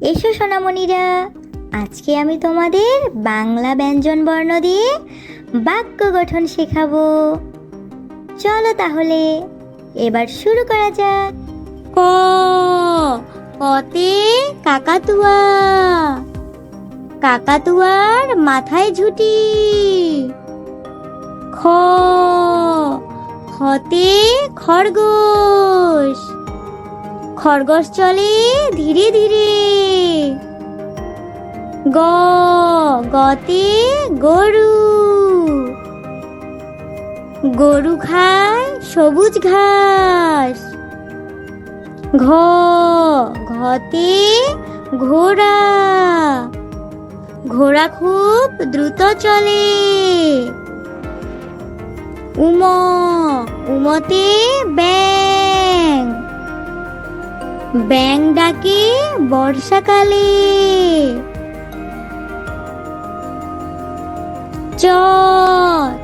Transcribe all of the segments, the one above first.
এসো সোনামণিরা, আজকে আমি তোমাদের বাংলা ব্যঞ্জন বর্ণ দিয়ে বাক্য গঠন শেখাবো। চলো তাহলে, এবার শুরু করা যাক। ক কতে কাকাতুয়া। কাকাতুয়ার মাথায় ঝুটি। খ খতে খরগোশ। খরগোশ চলে ধীরে ধীরে। গ, গতে গরু। গরু খায় সবুজ ঘাস। ঘ, ঘতে ঘোড়া। ঘোড়া খুব দ্রুত চলে। উম, উমতে ব্যাং ব্যাং ডাকে বর্ষাকালে। চ,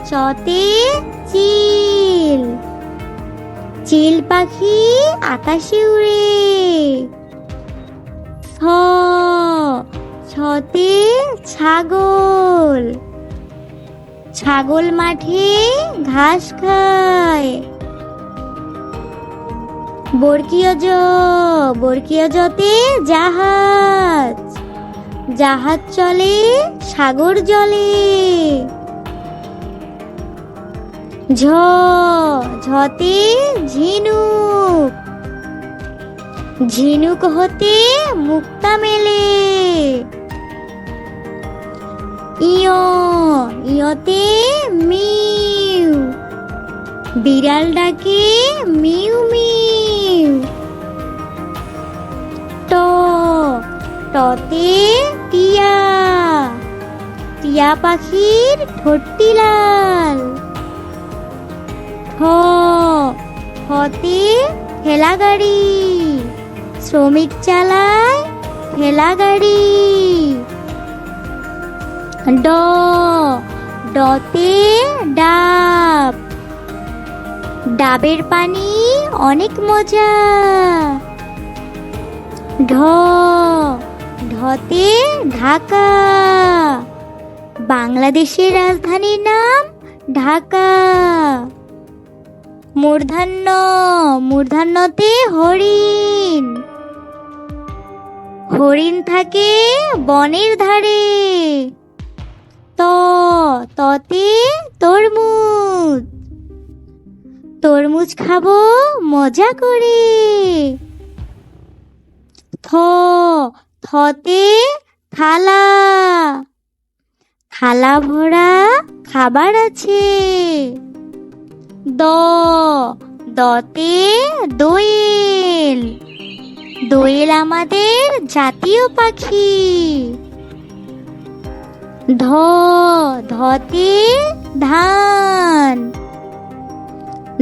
চতে চিল। চিল পাখি আকাশে উড়ে। ছ, ছতে ছাগল। ছাগল মাঠে ঘাস খায়। বর্গীয় জ, বর্গীয় জতে জাহাজ। জাহাজ চলে, সাগর জলে। ঝ, ঝতে ঝিনুক। ঝিনুক হতে মুক্তা মেলে। ইয় ইয়তে মিউ। বিড়াল ডাকে মিউ মিউ। ট, টতে টিয়া। টিয়া পাখির ঠোঁটটি লাল। ঠ হতে ঠেলা গাড়ি শ্রমিক চালায় ঠেলা গাড়ি ড, ডতে ডাব। ডাবের পানি অনেক মজা। ঢ ঢতে ঢাকা। বাংলাদেশের রাজধানীর নাম ঢাকা। মূর্ধান্য, মূর্ধান্যতে হরিণ। হরিণ থাকে বনের ধারে। ত, ততে তরমুজ। তরমুজ খাব মজা করে। থ থতে থালা। থালা ভরা খাবার আছে। দ, দতে দোয়েল। দোয়েল আমাদের জাতীয় পাখি। ধ, ধতে ধান।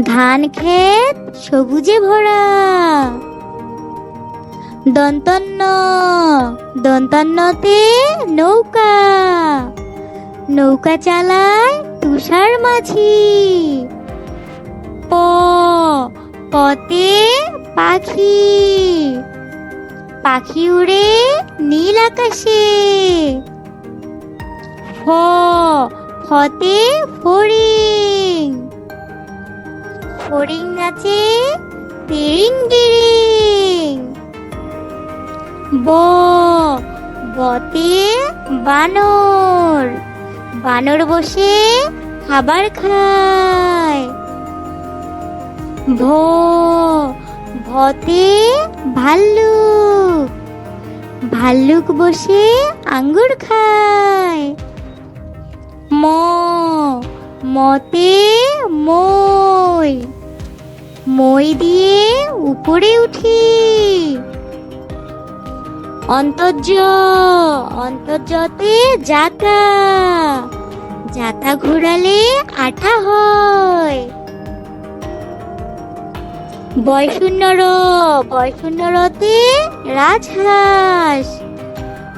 ধান ক্ষেত সবুজে ভরা। দন্তন্য দন্তন্যতে নৌকা। নৌকা চালায় তুষার মাঝি। প পতে পাখি। পাখি উড়ে নীল আকাশে। ফ, ফতে ফড়িং। ফড়িং নাচে তিরিং বিরিং ব, বতে বানর। বানর বসে খাবার খায়। ভ ভতে ভাল্লুক। ভাল্লুক বসে আঙ্গুর খায়। ম, মতে মই। মই দিয়ে উপরে উঠি। অন্তর্য, অন্তর্যতে জাতা জাতা ঘোরালে আঠা হয়। বয়শূন্য র রাজহাঁস।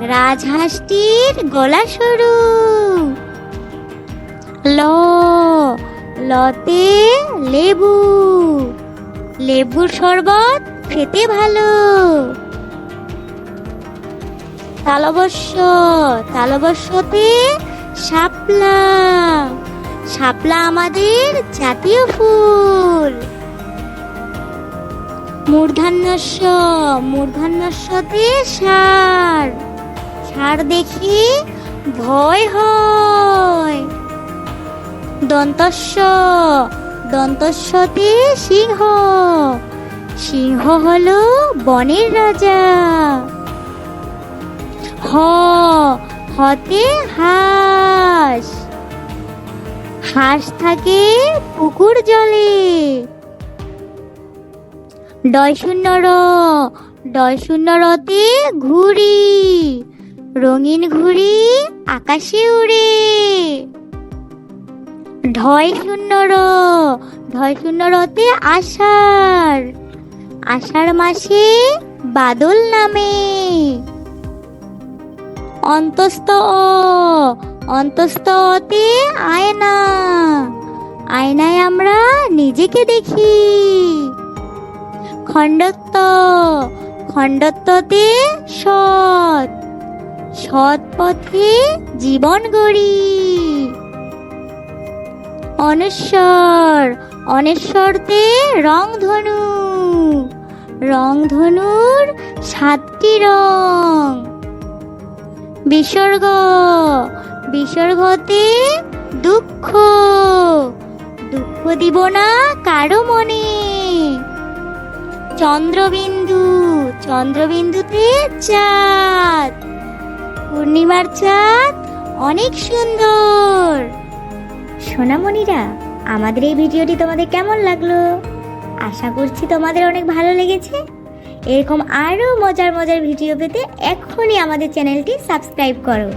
রাজহাঁসটির গলা সরু। ল, লতে লেবু। লেবুর শরবত খেতে ভালো। তালবস্য, তালবস্যতে শাপলা। শাপলা আমাদের জাতীয় ফুল। মূর্ধান্যস্য, মূর্ধান্যস্যতে সার। সার দেখি ভয় হয়। দন্তস্য, দন্তস্যতে সিংহ। সিংহ হলো বনের রাজা। হতে হাঁস। হাঁস থাকে পুকুর জলে। ডয় শূন্য র, ডয় শূন্য রতে ঘুড়ি। রঙিন ঘুড়ি আকাশে উড়ে। ঢয় শূন্য র, ঢয় শূন্য রতে আষাঢ়। আষাঢ় মাসে বাদল নামে। অন্তস্থ অ অন্তস্থ অতে আয়না। আয়নায় আমরা নিজেকে দেখি। খণ্ডত্ব, খণ্ডত্বতে সৎ। সৎ পথে জীবন গড়ি। অনশ্বর, অনেশ্বরতে রংধনু। রংধনুর সাতটি রং। বিসর্গ। বিসর্গতে দুঃখ। দুঃখ দিব না কারও মনে। চন্দ্রবিন্দু, চন্দ্রবিন্দুতে চাঁদ। পূর্ণিমার চাঁদ অনেক সুন্দর। সোনামণিরা, আমাদের এই ভিডিওটি তোমাদের কেমন লাগল? আশা করছি তোমাদের অনেক ভালো লেগেছে। এরকম আরও মজার মজার ভিডিও পেতে এখনই আমাদের চ্যানেলটি সাবস্ক্রাইব করো।